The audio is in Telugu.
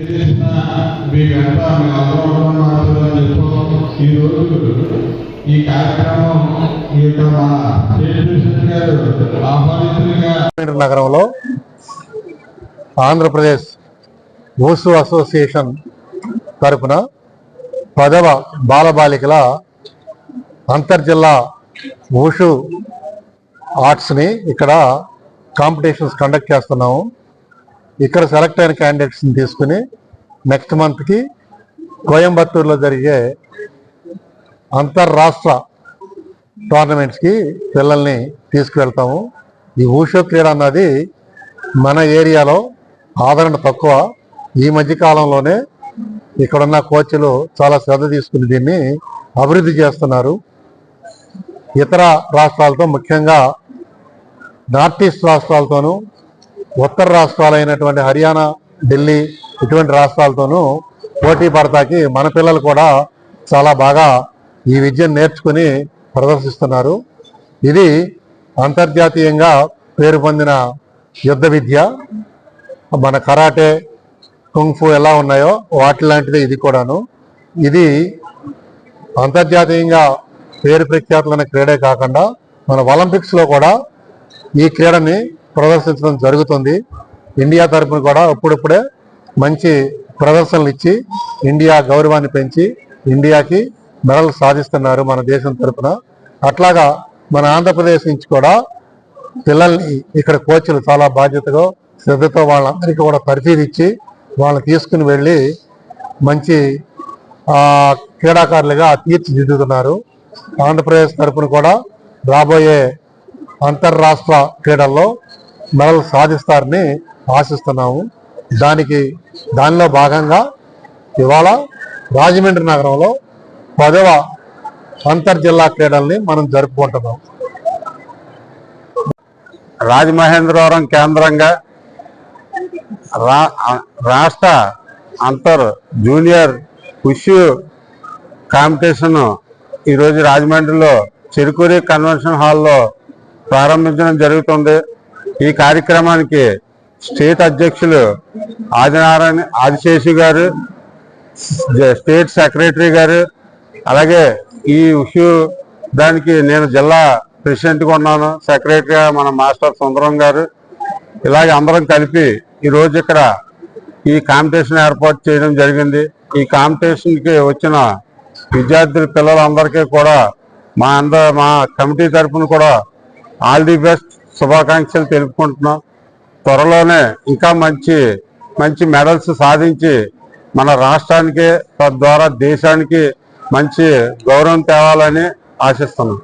మీకంతా మీ ఈ కార్యక్రమం ఈ యొక్క మా గారు ఆహ్వానితులుగా నగరంలో ఆంధ్రప్రదేశ్ ఓసు అసోసియేషన్ తరపున పదవ బాలబాలికల అంతర్జిల్లా ఓషు ఆర్ట్స్ని ఇక్కడ కాంపిటీషన్స్ కండక్ట్ చేస్తున్నాము. ఇక్కడ సెలెక్ట్ అయిన క్యాండిడేట్స్ని తీసుకుని నెక్స్ట్ మంత్కి కోయంబత్తూరులో జరిగే అంతర్రాష్ట్ర టోర్నమెంట్స్కి పిల్లల్ని తీసుకువెళ్తాము. ఈ ఊషో క్రీడ అన్నది మన ఏరియాలో ఆదరణ తక్కువ. ఈ మధ్యకాలంలోనే ఇక్కడున్న కోచ్లు చాలా శ్రద్ధ తీసుకుని దీన్ని అభివృద్ధి చేస్తున్నారు. ఇతర రాష్ట్రాలతో ముఖ్యంగా నార్త్ ఈస్ట్ రాష్ట్రాలతోనూ ఉత్తర రాష్ట్రాలైనటువంటి హర్యానా ఢిల్లీ ఇటువంటి రాష్ట్రాలతోనూ పోటీ పడతాకి మన పిల్లలు కూడా చాలా బాగా ఈ విద్యను నేర్చుకుని ప్రదర్శిస్తున్నారు. ఇది అంతర్జాతీయంగా పేరు పొందిన యుద్ధ విద్య. మన కరాటే కుంగ్ఫు ఎలా ఉన్నాయో వాటి లాంటిదే ఇది కూడాను. ఇది అంతర్జాతీయంగా పేరు ప్రఖ్యాతులైన క్రీడే కాకుండా మన ఒలింపిక్స్లో కూడా ఈ క్రీడని ప్రదర్శించడం జరుగుతుంది. ఇండియా తరపున కూడా అప్పుడప్పుడే మంచి ప్రదర్శనలు ఇచ్చి ఇండియా గౌరవాన్ని పెంచి ఇండియాకి మెడల్ సాధిస్తున్నారు మన దేశం తరపున. అట్లాగా మన ఆంధ్రప్రదేశ్ నుంచి కూడా పిల్లల్ని ఇక్కడ కోచ్లు చాలా బాధ్యతగా శ్రద్ధతో వాళ్ళందరికీ కూడా పరిశీలిచ్చి వాళ్ళని తీసుకుని వెళ్ళి మంచి క్రీడాకారులుగా తీర్చిదిద్దుతున్నారు. ఆంధ్రప్రదేశ్ తరపున కూడా రాబోయే అంతర్రాష్ట్ర క్రీడల్లో మెడల్ సాధిస్తారని ఆశిస్తున్నాము. దానికి దానిలో భాగంగా ఇవాళ రాజమండ్రి నగరంలో పదవ అంతర్జిల్లా క్రీడల్ని మనం జరుపుకుంటున్నాం. రాజమహేంద్రవరం కేంద్రంగా రా రాష్ట్ర అంతర్ జూనియర్ పుష్ కాంపిటీషన్ ఈరోజు రాజమండ్రిలో చెరుకూరి కన్వెన్షన్ హాల్లో ప్రారంభించడం జరుగుతుంది. ఈ కార్యక్రమానికి స్టేట్ అధ్యక్షులు ఆదినారాయణ ఆదిశేషి గారు స్టేట్ సెక్రటరీ గారు అలాగే ఈ ఇష్యూ దానికి నేను జిల్లా ప్రెసిడెంట్గా ఉన్నాను సెక్రటరీగా మన మాస్టర్ సుందరం గారు. ఇలాగే అందరం కలిపి ఈ రోజు ఇక్కడ ఈ కాంపిటీషన్ ఏర్పాటు చేయడం జరిగింది. ఈ కాంపిటీషన్కి వచ్చిన విద్యార్థుల పిల్లలందరికీ కూడా మా అంద మా కమిటీ తరఫున కూడా ఆల్ ది బెస్ట్. శుభాకాంక్షలు తెలుపుకుంటున్నాం. త్వరలోనే ఇంకా మంచి మంచి మెడల్స్ సాధించి మన రాష్ట్రానికి తద్వారా దేశానికి మంచి గౌరవం తేవాలని ఆశిస్తున్నాం.